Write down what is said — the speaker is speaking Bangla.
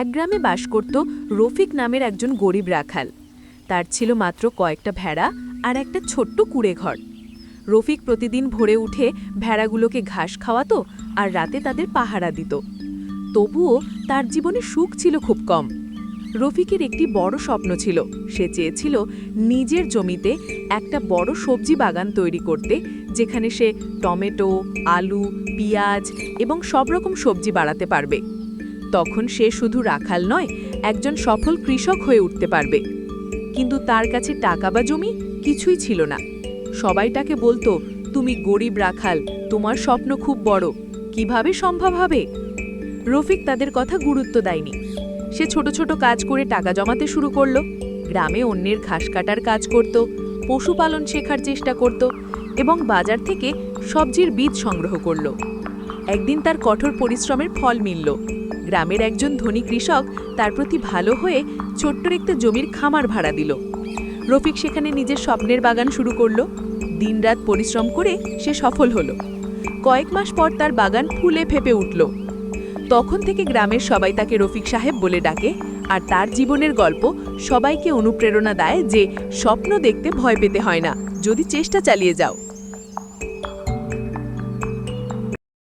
এক গ্রামে বাস করত রফিক নামের একজন গরিব রাখাল। তার ছিল মাত্র কয়েকটা ভেড়া আর একটা ছোট্ট কুড়ে ঘর রফিক প্রতিদিন ভোরে উঠে ভেড়াগুলোকে ঘাস খাওয়াতো আর রাতে তাদের পাহারা দিত। তবুও তার জীবনে সুখ ছিল খুব কম। রফিকের একটি বড় স্বপ্ন ছিল, সে চেয়েছিল নিজের জমিতে একটা বড় সবজি বাগান তৈরি করতে, যেখানে সে টমেটো, আলু, পেঁয়াজ এবং সব রকম সবজি বাড়াতে পারবে। তখন সে শুধু রাখাল নয়, একজন সফল কৃষক হয়ে উঠতে পারবে। কিন্তু তার কাছে টাকা বা জমি কিছুই ছিল না। সবাই তাকে বলতো, তুমি গরিব রাখাল, তোমার স্বপ্ন খুব বড়, কীভাবে সম্ভব হবে? রফিক তাদের কথা গুরুত্ব দেয়নি। সে ছোট ছোট কাজ করে টাকা জমাতে শুরু করল। গ্রামে অন্যের ঘাস কাটার কাজ করত, পশুপালন শেখার চেষ্টা করত এবং বাজার থেকে সবজির বীজ সংগ্রহ করল। একদিন তার কঠোর পরিশ্রমের ফল মিলল। গ্রামের একজন ধনী কৃষক তার প্রতি ভালো হয়ে ছোট্ট একটা জমির খামার ভাড়া দিল। রফিক সেখানে নিজের স্বপ্নের বাগান শুরু করল। দিনরাত পরিশ্রম করে সে সফল হলো। কয়েক মাস পর তার বাগান ফুলে ফেপে উঠল। তখন থেকে গ্রামের সবাই তাকে রফিক সাহেব বলে ডাকে আর তার জীবনের গল্প সবাইকে অনুপ্রেরণা দেয় যে স্বপ্ন দেখতে ভয় পেতে হয় না, যদি চেষ্টা চালিয়ে যাও।